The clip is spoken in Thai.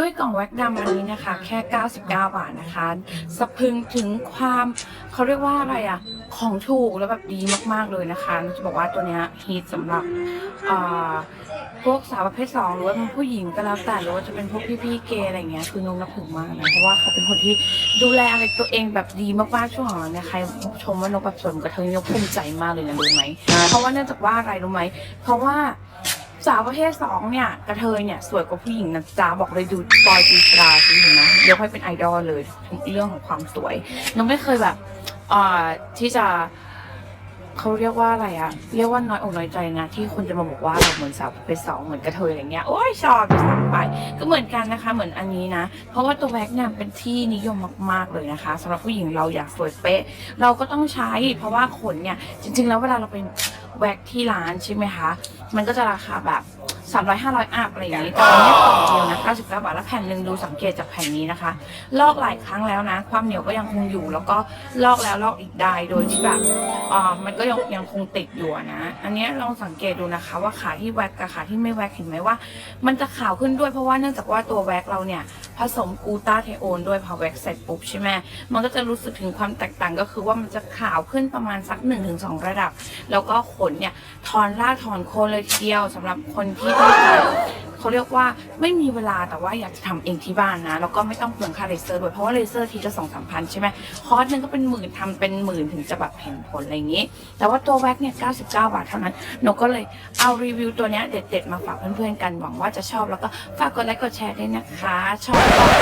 ด้วยกล่องแว็กดำอันนี้นะคะ แค่ 99 บาทนะคะ สะพึงถึงความเขาเรียกว่าอะไรอะของถูกแล้วแบบดีมากๆเลยนะคะจะบอกว่าตัวเนี้ยฮิตสำหรับอ่าพวกสาวประเภทสองหรือว่าเป็นผู้หญิงก็แล้วแต่หรือว่าจะเป็นพวกพี่ๆเกย์อะไรเงี้ยคือนงนับถือมากนะเพราะว่าเขาเป็นคนที่ดูแลอะไรตัวเองแบบดีมากๆช่วงหลังเนี่ยใครชมว่านกแบบสวยเหมือนกระเทยนกภูมิใจมากเลยนะรู้ไหมเพราะว่าเนื่องจากว่าอะไรรู้ไหมเพราะว่า สาวประเภทสองเนี่ยกระเทยเนี่ยสวยกว่าผู้หญิงนะจ๊ะบอกเลยดูปอยตีชดาสิเห็นไหมยกให้เป็นไอดอลเลยเรื่องของความสวยน้องไม่เคยแบบอ่าที่จะเขาเรียกว่าอะไรอะเรียกว่าน้อยอกน้อยใจนะ ที่คนจะมาบอกว่าเราเหมือนสาวประเภทสองเหมือนกระเทยอะไรเงี้ยโอ้ยชอบจะสั่งไป ก็เหมือนกันนะคะ เหมือนอันนี้นะ เพราะว่าตัวแว็กเนี่ยเป็นที่นิยมมาก ๆเลยนะคะสำหรับผู้หญิงเราอยากสวยเป๊ะ เราก็ต้องใช้ เพราะว่าขนเนี่ยจริง ๆ แล้วเวลาเราไป แว็กที่ร้านใช่ไหมคะ มันก็จะราคาแบบ 300 500อัพอะไรอย่างนี้แต่อันนี้กล่องเดียวนะ99บาทแล้วแผ่นหนึ่งดูสังเกตจากแผ่นนี้นะคะ ลอกหลายครั้งแล้วนะ ความเหนียวก็ยังคงอยู่ แล้วก็ลอกแล้วลอกอีกได้โดยที่แบบอ่ามันก็ยังยังคงติดอยู่อะนะ อันนี้ลองสังเกตดูนะคะ ว่าขาที่แว็กกับขาที่ไม่แว็กเห็นไหมว่า มันจะขาวขึ้นด้วยเพราะว่าเนื่องจากว่าตัวแว็กเราเนี่ยผสมกูตาเทโอนด้วยพอแว็กเสร็จปุ๊บใช่ไหมมันก็จะรู้สึกถึงความแตกต่างก็คือว่ามันจะขาวขึ้นประมาณสัก 1-2 ระดับ แล้วก็ขนเนี่ยถอนรากถอนโคนเลยทีเดียวสำหรับคนที่ต้องการเขาเรียกว่าไม่มีเวลาแต่ว่าอยากจะทำเองที่บ้านนะ แล้วก็ไม่ต้องเปลืองค่าเลเซอร์ด้วยเพราะว่าเลเซอร์ทีละสองสามพันใช่ไหมคอร์สหนึงก็เป็นหมื่นทำเป็นหมื่นถึงจะแบบเห็นผลอะไรอย่างนี้ แต่ว่าตัวแว็กเนี่ย99 บาทเท่านั้นหนูก็เลยเอารีวิวตัวเนี้ยเด็ดๆมาฝากเพื่อนๆกันหวังว่าจะชอบแล้วก็ฝากกดไลค์กดแชร์ด้วยนะคะ ชอบก็